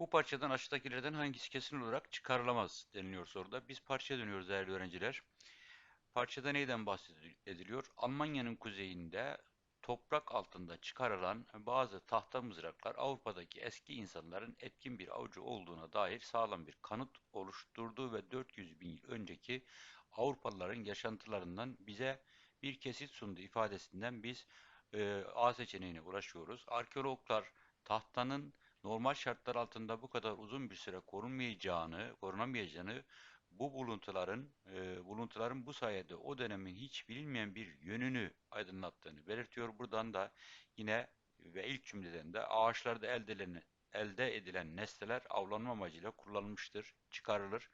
Bu parçadan aşağıdakilerden hangisi kesin olarak çıkarılamaz deniliyor soruda. Biz parçaya dönüyoruz değerli öğrenciler. Parçada neyden bahsediliyor? Almanya'nın kuzeyinde toprak altında çıkarılan bazı tahta mızraklar Avrupa'daki eski insanların etkin bir avcı olduğuna dair sağlam bir kanıt oluşturduğu ve 400 bin yıl önceki Avrupalıların yaşantılarından bize bir kesit sunduğu ifadesinden biz e, A seçeneğine ulaşıyoruz. Arkeologlar tahtanın normal şartlar altında bu kadar uzun bir süre korunmayacağını, korunamayacağını bu buluntuların e, buluntuların bu sayede o dönemin hiç bilinmeyen bir yönünü aydınlattığını belirtiyor. Buradan da yine ve ilk cümleden de ağaçlarda elde edilen, elde edilen nesneler avlanma amacıyla kullanılmıştır, çıkarılır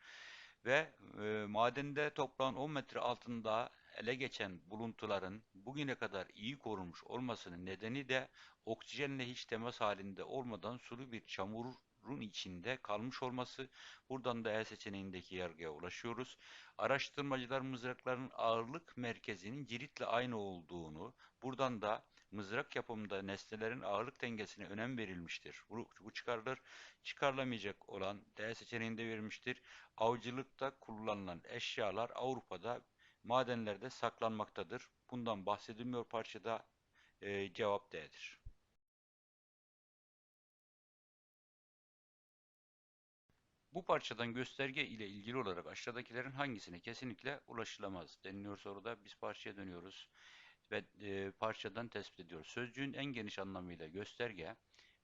ve e, madende toprağın 10 metre altında ele geçen buluntuların bugüne kadar iyi korunmuş olmasının nedeni de oksijenle hiç temas halinde olmadan sulu bir çamurun içinde kalmış olması. Buradan da E seçeneğindeki yargıya ulaşıyoruz. Araştırmacılar mızrakların ağırlık merkezinin ciritle aynı olduğunu, buradan da mızrak yapımında nesnelerin ağırlık dengesine önem verilmiştir. Bu, bu çıkarılır. Çıkarılamayacak olan D seçeneğinde verilmiştir. Avcılıkta kullanılan eşyalar Avrupa'da madenlerde saklanmaktadır. Bundan bahsedilmiyor parçada e, cevap D'dir. Bu parçadan gösterge ile ilgili olarak aşağıdakilerin hangisine kesinlikle ulaşılamaz deniliyor soruda. Biz parçaya dönüyoruz ve e, parçadan tespit ediyoruz. Sözcüğün en geniş anlamıyla gösterge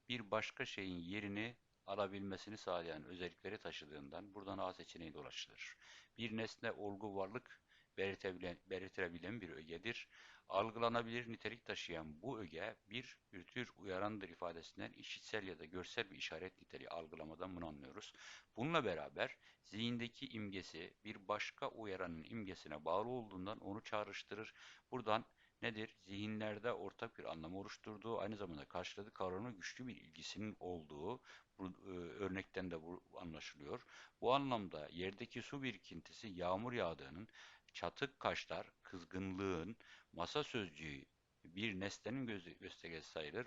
bir başka şeyin yerini alabilmesini sağlayan özellikleri taşıdığından buradan A seçeneği ulaşılır. Bir nesne olgu varlık belirtilebilen bir ögedir. Algılanabilir nitelik taşıyan bu öge bir tür uyarandır ifadesinden işitsel ya da görsel bir işaret niteliği algılamadan bunu anlıyoruz. Bununla beraber zihindeki imgesi bir başka uyaranın imgesine bağlı olduğundan onu çağrıştırır. Buradan nedir? Zihinlerde ortak bir anlam oluşturduğu, aynı zamanda karşıladığı kavrama güçlü bir ilgisinin olduğu bu, e, örnekten de bu anlaşılıyor. Bu anlamda yerdeki su birikintisi yağmur yağdığının, çatık kaşlar, kızgınlığın, masa sözcüğü bir nesnenin göstergesi sayılır.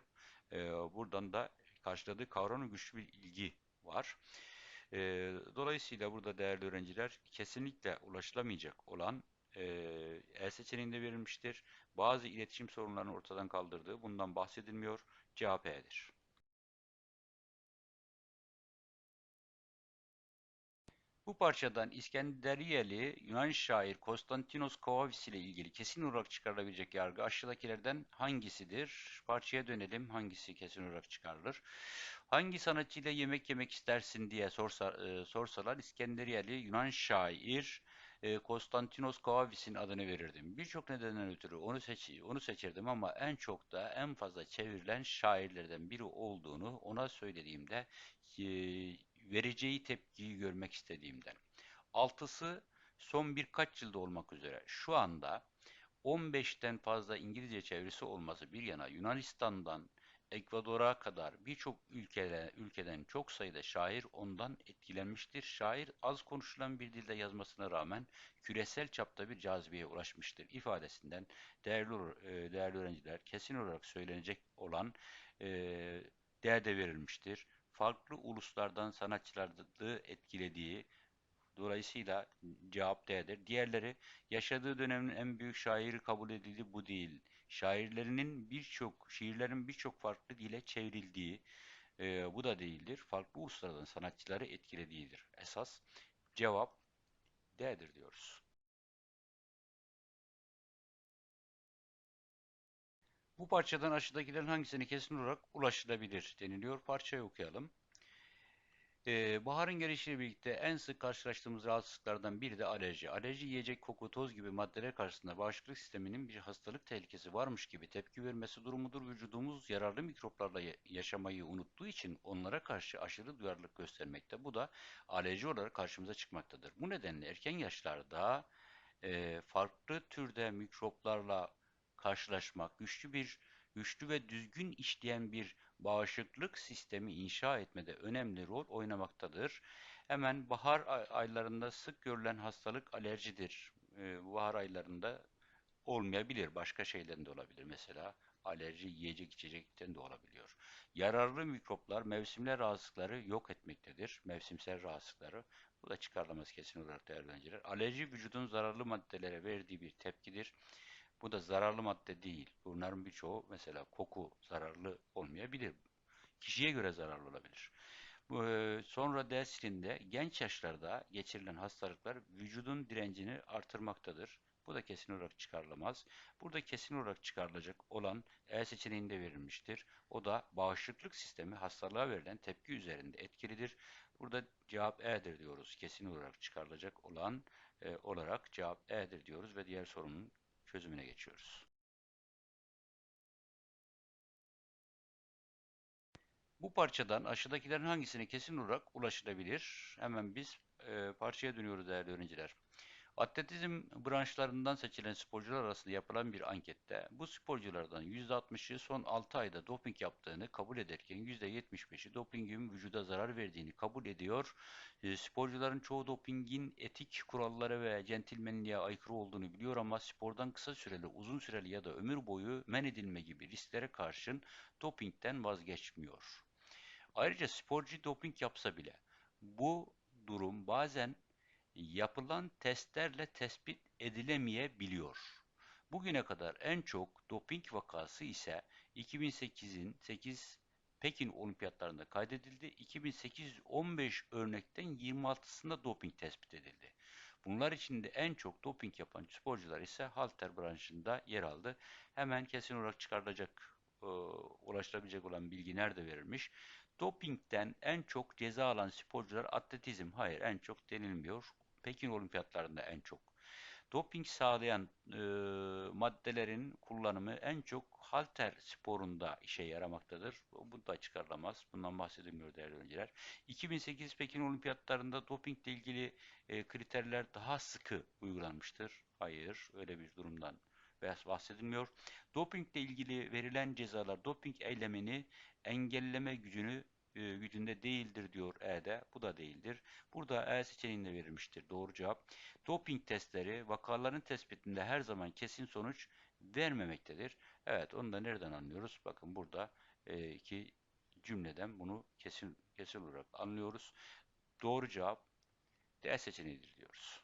E, buradan da karşıladığı kavrama güçlü bir ilgi var. E, dolayısıyla burada değerli öğrenciler kesinlikle ulaşılamayacak olan e, E seçeneğinde verilmiştir. Bazı iletişim sorunlarını ortadan kaldırdığı bundan bahsedilmiyor. Cevap Bu parçadan İskenderiyeli Yunan şair Konstantinos Kavavis ile ilgili kesin olarak çıkarılabilecek yargı aşağıdakilerden hangisidir? Parçaya dönelim. Hangisi kesin olarak çıkarılır? Hangi sanatçıyla yemek yemek istersin diye sorsa, e, sorsalar İskenderiyeli Yunan şair e, Konstantinos Kavavis'in adını verirdim. Birçok nedenden ötürü onu seç onu seçirdim ama en çok da en fazla çevrilen şairlerden biri olduğunu ona söylediğimde e, vereceği tepkiyi görmek istediğimden. Altısı son birkaç yılda olmak üzere şu anda 15'ten fazla İngilizce çevirisi olması bir yana Yunanistan'dan Ekvador'a kadar birçok ülkeden, ülkeden çok sayıda şair ondan etkilenmiştir. Şair az konuşulan bir dilde yazmasına rağmen küresel çapta bir cazibeye ulaşmıştır ifadesinden değerli, e, değerli öğrenciler kesin olarak söylenecek olan e, değerde verilmiştir. Farklı uluslardan sanatçıları etkilediği Dolayısıyla cevap D'dir. Diğerleri yaşadığı dönemin en büyük şairi kabul edildi bu değil şairlerinin birçok şiirlerin birçok farklı dile çevrildiği e, bu da değildir. Farklı uluslardan sanatçıları etkilediğidir. Esas cevap D'dir diyoruz. Bu parçadan aşağıdakilerin hangisine kesin olarak ulaşılabilir deniliyor. Parçayı okuyalım. Ee, baharın gelişiyle birlikte en sık karşılaştığımız rahatsızlıklardan biri de alerji. Alerji yiyecek, koku, toz gibi maddeler karşısında bağışıklık sisteminin bir hastalık tehlikesi varmış gibi tepki vermesi durumudur. Vücudumuz yararlı mikroplarla yaşamayı unuttuğu için onlara karşı aşırı duyarlılık göstermekte. Bu da alerji olarak karşımıza çıkmaktadır. Bu nedenle erken yaşlarda e, farklı türde mikroplarla karşılaşmak, güçlü bir güçlü ve düzgün işleyen bir bağışıklık sistemi inşa etmede önemli rol oynamaktadır. Hemen bahar aylarında sık görülen hastalık alerjidir. Ee, bahar aylarında olmayabilir. Başka şeylerin de olabilir. Mesela Alerji yiyecek içecekten de olabiliyor. Yararlı mikroplar mevsimler rahatsızlıkları yok etmektedir. Mevsimsel rahatsızlıkları. Bu da çıkarılamaz kesin olarak değerli öğrenciler. Alerji vücudun zararlı maddelere verdiği bir tepkidir. Bu da zararlı madde değil. Bunların birçoğu mesela koku zararlı olmayabilir. Kişiye göre zararlı olabilir. Eee, Sonra dersinde genç yaşlarda geçirilen hastalıklar vücudun direncini artırmaktadır. Bu da kesin olarak çıkarılamaz. Burada kesin olarak çıkarılacak olan E seçeneğinde verilmiştir. O da bağışıklık sistemi hastalığa verilen tepki üzerinde etkilidir. Burada cevap E'dir diyoruz. Kesin olarak çıkarılacak olan e, olarak cevap E'dir diyoruz ve diğer sorunun çözümüne geçiyoruz. Bu parçadan aşağıdakilerin hangisine kesin olarak ulaşılabilir? Hemen biz e, parçaya dönüyoruz değerli öğrenciler. Atletizm branşlarından seçilen sporcular arasında yapılan bir ankette bu sporculardan %60'ı son 6 ayda doping yaptığını kabul ederken %75'i dopingin vücuda zarar verdiğini kabul ediyor. E, sporcuların çoğu dopingin etik kurallara ve centilmenliğe aykırı olduğunu biliyor ama spordan kısa süreli, uzun süreli ya da ömür boyu men edilme gibi risklere karşın dopingten vazgeçmiyor. Ayrıca sporcu doping yapsa bile bu durum bazen yapılan testlerle tespit edilemeyebiliyor. Bugüne kadar en çok doping vakası ise 2008'in 8 Pekin Olimpiyatlarında kaydedildi. 2815 örnekten 26'sında doping tespit edildi. Bunlar içinde en çok doping yapan sporcular ise halter branşında yer aldı. Hemen kesin olarak çıkarılacak, e, ulaşılabilecek olan bilgi nerede verilmiş? Dopingten en çok ceza alan sporcular atletizm. Hayır en çok denilmiyor. Pekin Olimpiyatlarında en çok. Doping sağlayan e, maddelerin kullanımı en çok halter sporunda işe yaramaktadır. Bu da çıkarılamaz. Bundan bahsedilmiyor değerli öğrenciler. 2008 Pekin Olimpiyatlarında dopingle ilgili e, kriterler daha sıkı uygulanmıştır. Hayır, öyle bir durumdan bahsedilmiyor. Dopingle ilgili verilen cezalar doping eylemini engelleme gücünü e, gücünde değildir diyor E'de. Bu da değildir. Burada E seçeneğinde verilmiştir. Doğru cevap. Doping testleri vakaların tespitinde her zaman kesin sonuç vermemektedir. Evet onu da nereden anlıyoruz? Bakın burada e, iki cümleden bunu kesin, kesin olarak anlıyoruz. Doğru cevap D seçeneğidir diyoruz.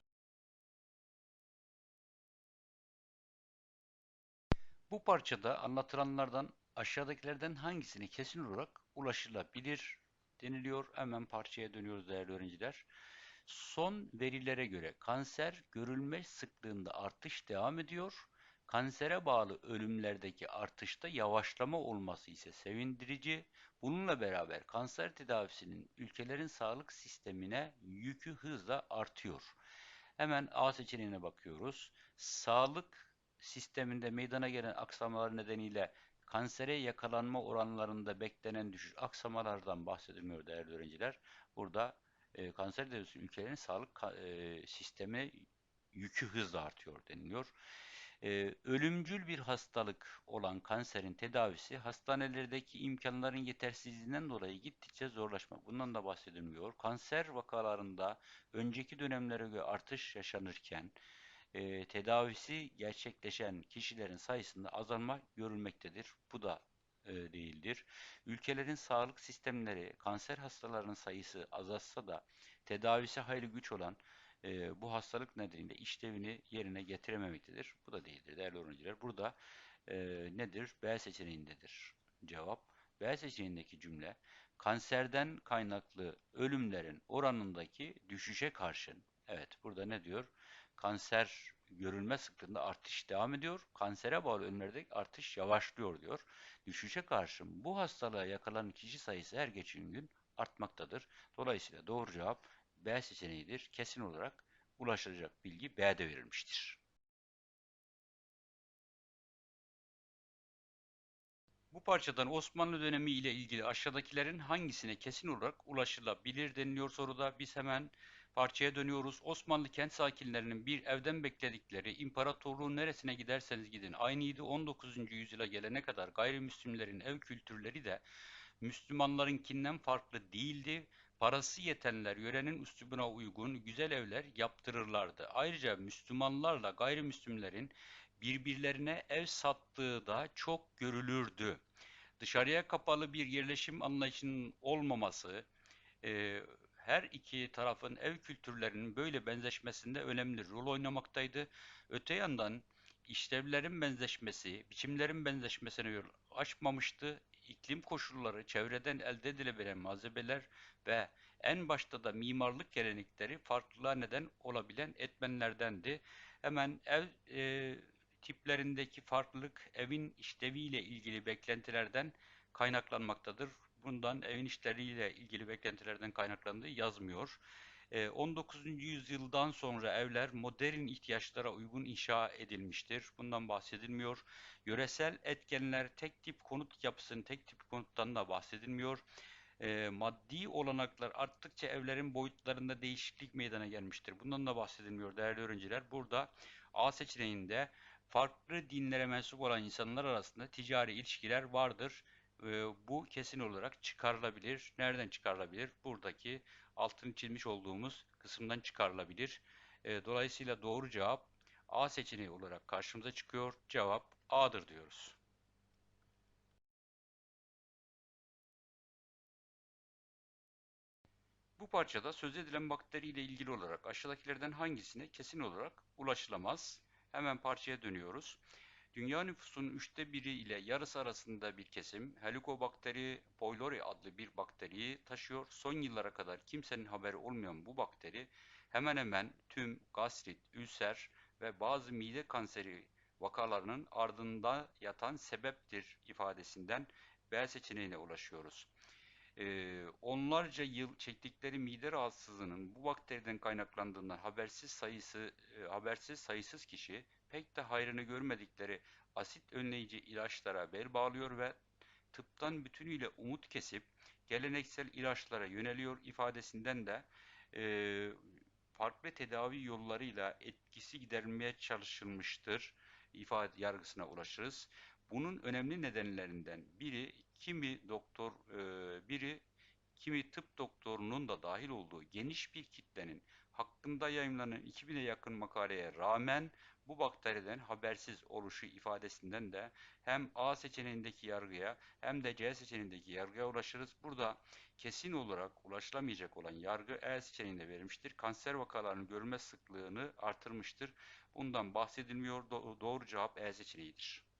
Bu parçada anlatılanlardan aşağıdakilerden hangisine kesin olarak ulaşılabilir deniliyor. Hemen parçaya dönüyoruz değerli öğrenciler. Son verilere göre kanser görülme sıklığında artış devam ediyor. Kansere bağlı ölümlerdeki artışta yavaşlama olması ise sevindirici. Bununla beraber kanser tedavisinin ülkelerin sağlık sistemine yükü hızla artıyor. Hemen A seçeneğine bakıyoruz. Sağlık sisteminde meydana gelen aksamalar nedeniyle kansere yakalanma oranlarında beklenen düşüş aksamalardan bahsedilmiyor değerli öğrenciler. Burada e, kanser tedavisi ülkelerin sağlık e, sistemi yükü hızla artıyor deniliyor. E, ölümcül bir hastalık olan kanserin tedavisi hastanelerdeki imkanların yetersizliğinden dolayı gittikçe zorlaşmak. Bundan da bahsedilmiyor. Kanser vakalarında önceki dönemlere göre artış yaşanırken e, tedavisi gerçekleşen kişilerin sayısında azalma görülmektedir. Bu da e, değildir. Ülkelerin sağlık sistemleri kanser hastalarının sayısı azalsa da tedavisi hayli güç olan e, bu hastalık nedeniyle işlevini yerine getirememektedir. Bu da değildir değerli öğrenciler. Burada e, nedir? B seçeneğindedir cevap. B seçeneğindeki cümle kanserden kaynaklı ölümlerin oranındaki düşüşe karşın. Evet burada ne diyor? kanser görülme sıklığında artış devam ediyor. Kansere bağlı ölümlerde artış yavaşlıyor diyor. Düşüşe karşın bu hastalığa yakalanan kişi sayısı her geçen gün artmaktadır. Dolayısıyla doğru cevap B seçeneğidir. Kesin olarak ulaşılacak bilgi B'de verilmiştir. Bu parçadan Osmanlı dönemi ile ilgili aşağıdakilerin hangisine kesin olarak ulaşılabilir deniliyor soruda. Biz hemen Parçaya dönüyoruz. Osmanlı kent sakinlerinin bir evden bekledikleri imparatorluğun neresine giderseniz gidin. Aynıydı 19. yüzyıla gelene kadar gayrimüslimlerin ev kültürleri de Müslümanlarınkinden farklı değildi. Parası yetenler yörenin üslubuna uygun güzel evler yaptırırlardı. Ayrıca Müslümanlarla gayrimüslimlerin birbirlerine ev sattığı da çok görülürdü. Dışarıya kapalı bir yerleşim anlayışının olmaması, e, her iki tarafın ev kültürlerinin böyle benzeşmesinde önemli rol oynamaktaydı. Öte yandan işlevlerin benzeşmesi, biçimlerin benzeşmesine yol açmamıştı. İklim koşulları, çevreden elde edilebilen malzemeler ve en başta da mimarlık gelenekleri farklılığa neden olabilen etmenlerdendi. Hemen ev e, tiplerindeki farklılık evin işleviyle ilgili beklentilerden kaynaklanmaktadır. Bundan evin işleriyle ilgili beklentilerden kaynaklandığı yazmıyor. 19. yüzyıldan sonra evler modern ihtiyaçlara uygun inşa edilmiştir. Bundan bahsedilmiyor. Yöresel etkenler tek tip konut yapısının tek tip konuttan da bahsedilmiyor. Maddi olanaklar arttıkça evlerin boyutlarında değişiklik meydana gelmiştir. Bundan da bahsedilmiyor değerli öğrenciler. Burada A seçeneğinde farklı dinlere mensup olan insanlar arasında ticari ilişkiler vardır. Bu kesin olarak çıkarılabilir. Nereden çıkarılabilir? Buradaki altını çizmiş olduğumuz kısımdan çıkarılabilir. Dolayısıyla doğru cevap A seçeneği olarak karşımıza çıkıyor. Cevap A'dır diyoruz. Bu parçada söz edilen bakteri ile ilgili olarak aşağıdakilerden hangisine kesin olarak ulaşılamaz? Hemen parçaya dönüyoruz. Dünya nüfusunun üçte biri ile yarısı arasında bir kesim Helicobacter pylori adlı bir bakteriyi taşıyor. Son yıllara kadar kimsenin haberi olmayan bu bakteri hemen hemen tüm gastrit, ülser ve bazı mide kanseri vakalarının ardında yatan sebeptir ifadesinden B seçeneğine ulaşıyoruz. Ee, onlarca yıl çektikleri mide rahatsızlığının bu bakteriden kaynaklandığından habersiz sayısı e, habersiz sayısız kişi pek de hayrını görmedikleri asit önleyici ilaçlara bel bağlıyor ve tıptan bütünüyle umut kesip geleneksel ilaçlara yöneliyor ifadesinden de e, farklı tedavi yollarıyla etkisi giderilmeye çalışılmıştır ifade yargısına ulaşırız. Bunun önemli nedenlerinden biri kimi doktor, e, biri kimi tıp doktorunun da dahil olduğu geniş bir kitlenin hakkında yayınlanan 2000'e yakın makaleye rağmen bu bakteriden habersiz oluşu ifadesinden de hem A seçeneğindeki yargıya hem de C seçeneğindeki yargıya ulaşırız. Burada kesin olarak ulaşılamayacak olan yargı E seçeneğinde verilmiştir. Kanser vakalarının görülme sıklığını artırmıştır. Bundan bahsedilmiyor. doğru cevap E seçeneğidir.